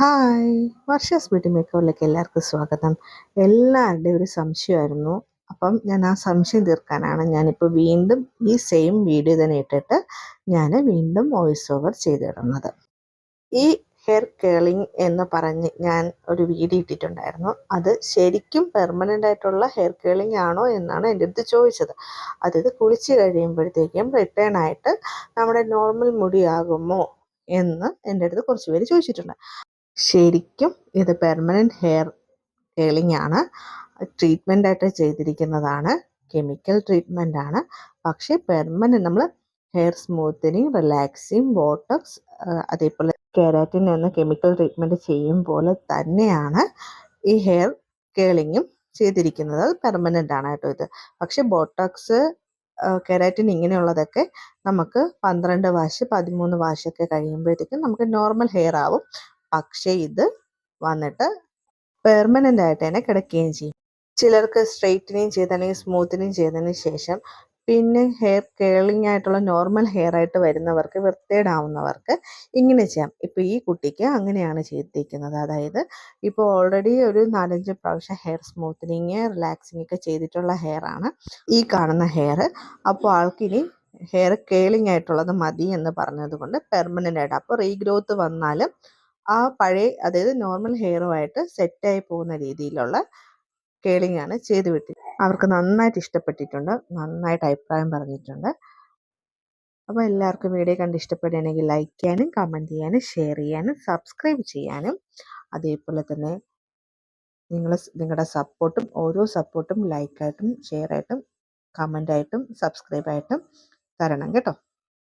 Hi വർഷസ് beauty മേക്കറിലേക്ക് എല്ലാവർക്കും സ്വാഗതം. എല്ലാവരുടെയും ഒരു സംശയമായിരുന്നു. അപ്പം ഞാൻ ആ സംശയം തീർക്കാനാണ് ഞാനിപ്പോൾ വീണ്ടും ഈ സെയിം വീഡിയോ തന്നെ ഇട്ടിട്ട് ഞാൻ വീണ്ടും വോയിസ് ഓവർ ചെയ്തിടുന്നത്. ഈ ഹെയർ കേളിങ് എന്ന് പറഞ്ഞ് ഞാൻ ഒരു വീഡിയോ ഇട്ടിട്ടുണ്ടായിരുന്നു. അത് ശരിക്കും പെർമനന്റ് ആയിട്ടുള്ള ഹെയർ കേളിംഗ് ആണോ എന്നാണ് എന്റെ അടുത്ത് ചോദിച്ചത്. അതായത് കുളിച്ച് കഴിയുമ്പോഴത്തേക്കും റിട്ടേൺ ആയിട്ട് നമ്മുടെ നോർമൽ മുടിയാകുമോ എന്ന് എന്റെ അടുത്ത് കുറച്ച് പേര് ചോദിച്ചിട്ടുണ്ട്. ശരിക്കും ഇത് പെർമനന്റ് ഹെയർ കേളിംഗ് ആണ്. ട്രീറ്റ്മെന്റ് ആയിട്ട് ചെയ്തിരിക്കുന്നതാണ്. കെമിക്കൽ ട്രീറ്റ്മെന്റ് ആണ്. പക്ഷേ പെർമനന്റ് നമ്മൾ ഹെയർ സ്മൂത്തനിങ് റിലാക്സിങ് ബോട്ടോക്സ് അതേപോലെ കെരാറ്റിൻ എന്ന കെമിക്കൽ ട്രീറ്റ്മെന്റ് ചെയ്യും പോലെ തന്നെയാണ് ഈ ഹെയർ കേളിങ്ങും ചെയ്തിരിക്കുന്നത്. അത് പെർമനന്റ് ആണ് കേട്ടോ ഇത്. പക്ഷേ ബോട്ടോക്സ് കെരാറ്റിൻ ഇങ്ങനെയുള്ളതൊക്കെ നമുക്ക് പന്ത്രണ്ട് വാശ് പതിമൂന്ന് വാശൊക്കെ കഴിയുമ്പോഴത്തേക്കും നമുക്ക് നോർമൽ ഹെയർ ആവും. പക്ഷേ ഇത് വന്നിട്ട് പെർമനന്റ് ആയിട്ട് തന്നെ കിടക്കുകയും ചെയ്യും. ചിലർക്ക് സ്ട്രെയിറ്റനിങ് ചെയ്ത് അല്ലെങ്കിൽ സ്മൂത്തനിങ് ചെയ്തതിന് ശേഷം പിന്നെ ഹെയർ കേളിംഗ് ആയിട്ടുള്ള നോർമൽ ഹെയർ ആയിട്ട് വരുന്നവർക്ക് വൃത്തികേടാവുന്നവർക്ക് ഇങ്ങനെ ചെയ്യാം. ഇപ്പോൾ ഈ കുട്ടിക്ക് അങ്ങനെയാണ് ചെയ്തിരിക്കുന്നത്. അതായത് ഇപ്പോൾ ഓൾറെഡി ഒരു നാലഞ്ച് പ്രാവശ്യം ഹെയർ സ്മൂത്തനിങ് റിലാക്സിങ് ഒക്കെ ചെയ്തിട്ടുള്ള ഹെയർ ആണ് ഈ കാണുന്ന ഹെയർ അപ്പോൾ ആൾക്കിനി ഹെയർ കേളിംഗ് ആയിട്ടുള്ളത് മതി എന്ന് പറഞ്ഞതുകൊണ്ട് പെർമനന്റ് ആയിട്ട്. അപ്പോൾ റീഗ്രോത്ത് വന്നാലും ആ പഴയ അതായത് നോർമൽ ഹെയറുമായിട്ട് സെറ്റായി പോകുന്ന രീതിയിലുള്ള കേളിംഗ് ആണ് ചെയ്ത് വിട്ടത് അവർക്ക് നന്നായിട്ട് ഇഷ്ടപ്പെട്ടിട്ടുണ്ട്. നന്നായിട്ട് അഭിപ്രായം പറഞ്ഞിട്ടുണ്ട്. അപ്പോൾ എല്ലാവർക്കും വീഡിയോ കണ്ട് ഇഷ്ടപ്പെടുകയാണെങ്കിൽ ലൈക്ക് ചെയ്യാനും കമന്റ് ചെയ്യാനും ഷെയർ ചെയ്യാനും സബ്സ്ക്രൈബ് ചെയ്യാനും. അതേപോലെ തന്നെ നിങ്ങൾ നിങ്ങളുടെ സപ്പോർട്ടും ഓരോ സപ്പോർട്ടും ലൈക്കായിട്ടും ഷെയർ ആയിട്ടും കമന്റായിട്ടും സബ്സ്ക്രൈബായിട്ടും തരണം കേട്ടോ.